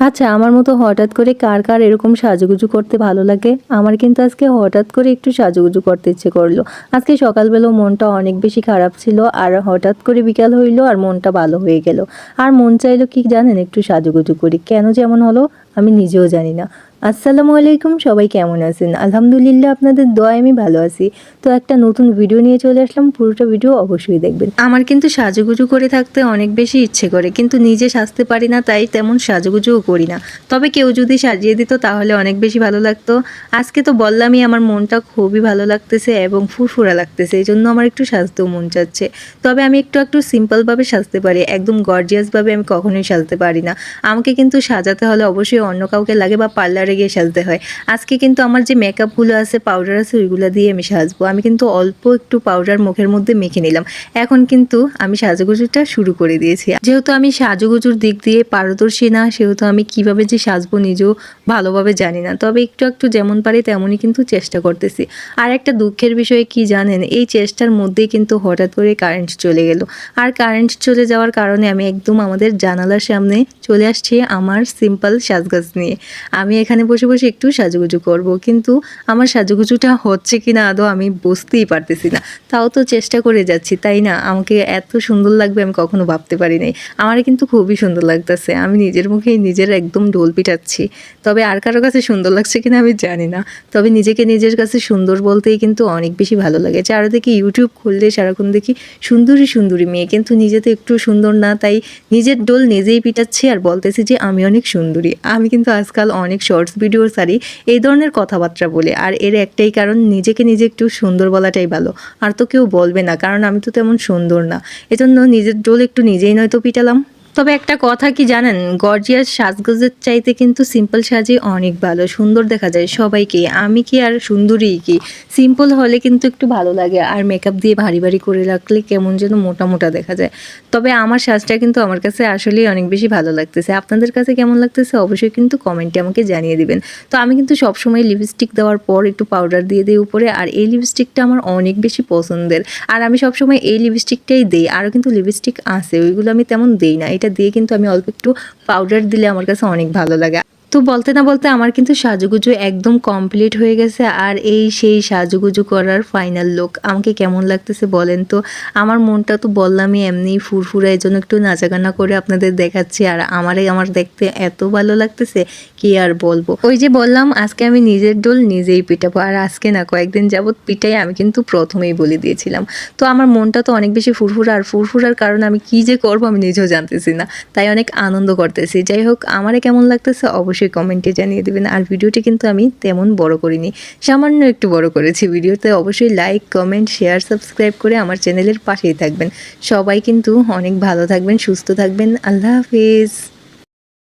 আচ্ছা আমার মতো হঠাৎ করে কার কার এরকম সাজুগুজু করতে ভালো লাগে? আমার কিন্তু আজকে হঠাৎ করে একটু সাজুগুজু করতে ইচ্ছে করল। আজকে সকালবেলা মনটা অনেক বেশি খারাপ ছিল, আর হঠাৎ করে বিকাল হইল, আর মনটা ভালো হয়ে গেল। আর মন চাইলো কি জানেন একটু সাজুগুজু করি। কেন যেমন হলো, আমি নিজেও জানি না। আসসালামু আলাইকুম, সবাই কেমন আছেন? আলহামদুলিল্লাহ আপনাদের দোয়ায় আমি ভালো আছি। তো একটা নতুন ভিডিও নিয়ে চলে আসলাম, পুরোটা ভিডিও অবশ্যই দেখবেন। আমার কিন্তু সাজুগুজু করে থাকতে অনেক বেশি ইচ্ছে করে, কিন্তু নিজে সাজতে পারি না, তাই তেমন সাজুগুজুও করি না। তবে কেউ যদি সাজিয়ে দিত, তাহলে অনেক বেশি ভালো লাগতো। আজকে তো বললামই আমার মনটা খুবই ভালো লাগতেছে এবং ফুরফুরা লাগতেছে এই জন্য আমার একটু সাজতেও মন চাচ্ছে। তবে আমি একটু একটু সিম্পলভাবে সাজতে পারি, একদম গর্জিয়াসভাবে আমি কখনোই সাজতে পারি না। আমাকে কিন্তু সাজাতে হলে অবশ্যই অন্য কাউকে লাগে বা পার্লারে গিয়ে সাজতে হয়। আজকে কিন্তু আমার যে মেকআপগুলো আছে পাউডার আছে, ওইগুলো দিয়ে আমি সাজবো। আমি কিন্তু অল্প একটু পাউডার মুখের মধ্যে মেখে নিলাম। এখন কিন্তু আমি সাজুগুজুটা শুরু করে দিয়েছি। যেহেতু আমি সাজুগুজুর দিক দিয়ে পারদর্শী না, সেহেতু আমি কীভাবে যে সাজবো নিজেও ভালোভাবে জানি না। তবে একটু একটু যেমন পারি তেমনই কিন্তু চেষ্টা করতেছি। আর একটা দুঃখের বিষয়ে কি জানেন? এই চেষ্টার মধ্যেই কিন্তু হঠাৎ করে কারেন্ট চলে গেল। আর কারেন্ট চলে যাওয়ার কারণে আমি একদম আমাদের জানালার সামনে চলে আসছি আমার সিম্পল সাজগাজ নিয়ে। আমি এখানে বসে বসে একটু সাজুগুজু করব, কিন্তু আমার সাজুগুজুটা হচ্ছে কি না আদৌ আমি বুঝতেই পারতেছি না। তাও তো চেষ্টা করে যাচ্ছি, তাই না? আমাকে এত সুন্দর লাগবে আমি কখনো ভাবতে পারি নাই। আমার কিন্তু খুবই সুন্দর লাগতেছে, আমি নিজের মুখেই নিজের একদম ঢোল পিটাচ্ছি। তবে আর কারও কাছে সুন্দর লাগছে কিনা আমি জানি না। তবে নিজেকে নিজের কাছে সুন্দর বলতেই কিন্তু অনেক বেশি ভালো লাগে। চারিদিকে ইউটিউব খুললে সারাক্ষণ দেখি সুন্দরী সুন্দরী মেয়ে, কিন্তু নিজে তো একটু সুন্দর না, তাই নিজের ডোল নিজেই পিটাচ্ছি আর বলতেছি যে আমি অনেক সুন্দরী। আমি কিন্তু আজকাল অনেক শর্টস ভিডিও সারি এই ধরনের কথাবার্তা বলে। আর এর একটাই কারণ, নিজেকে নিজে একটু সুন্দর বলাটাই ভালো। আর তো কেউ বলবে না, কারণ আমি তো তেমন সুন্দর না। এজন্য নিজের ডোল একটু নিজেই নয়তো পিটালাম। তবে একটা কথা কি জানেন? গর্জিয়াস সাজগোজের চাইতে কিন্তু সিম্পল সাজে অনেক ভালো, সুন্দর দেখা যায় সবাইকে। আমি কি আর সুন্দরী কি? সিম্পল হলে কিন্তু একটু ভালো লাগে, আর মেকআপ দিয়ে ভারী ভারী করে রাখলে কেমন যেন মোটা মোটা দেখা যায়। তবে আমার সাজটা কিন্তু আমার কাছে আসলেই অনেক বেশি ভালো লাগতেছে। আপনাদের কাছে কেমন লাগতেছে অবশ্যই কিন্তু কমেন্টে আমাকে জানিয়ে দিবেন। তো আমি কিন্তু সবসময় লিপস্টিক দেওয়ার পর একটু পাউডার দিয়ে দিই উপরে, আর এই লিপস্টিকটা আমার অনেক বেশি পছন্দের। আর আমি সবসময় এই লিপস্টিকটাই দিই, আরও কিন্তু লিপস্টিক আছে, ওইগুলো আমি তেমন দিই না। এটা দিয়ে কিন্তু আমি অল্প একটু পাউডার দিলে আমার কাছে অনেক ভালো লাগে। তো বলতে না বলতে আমার কিন্তু সাজুগুজু একদম কমপ্লিট হয়ে গেছে আর এই সেই সাজুগুজু করার ফাইনাল লুক আমাকে কেমন লাগতেছে বলেন তো? আমার মনটা তো বললামই এমনি ফুরফুরা এই জন্য একটু নাচাগানা করে আপনাদের দেখাচ্ছি আর আমারে আমার দেখতে এত ভালো লাগতেছে, কি আর বলব? ওই যে বললাম, আজকে আমি নিজের ডোল নিজেই পিটাবো আর আজকে না কয়েকদিন যাবৎ পিটাই আমি কিন্তু প্রথমেই বলে দিয়েছিলাম। তো আমার মনটা তো অনেক বেশি ফুরফুরা আর ফুরফুরার কারণে আমি কি যে করব আমি নিজেও জানতেছি না, তাই অনেক আনন্দ করতেছি। যাই হোক, আমারে কেমন লাগতেছে অবশ্যই কমেন্টে জানিয়ে দেবেন। আর ভিডিওটি কিন্তু আমি তেমন বড় করিনি, সামান্য একটু বড় করেছি ভিডিওতে। অবশ্যই লাইক কমেন্ট শেয়ার সাবস্ক্রাইব করে আমার চ্যানেলের পাশেই থাকবেন। সবাই কিন্তু অনেক ভালো থাকবেন, সুস্থ থাকবেন। আল্লাহ হাফিজ।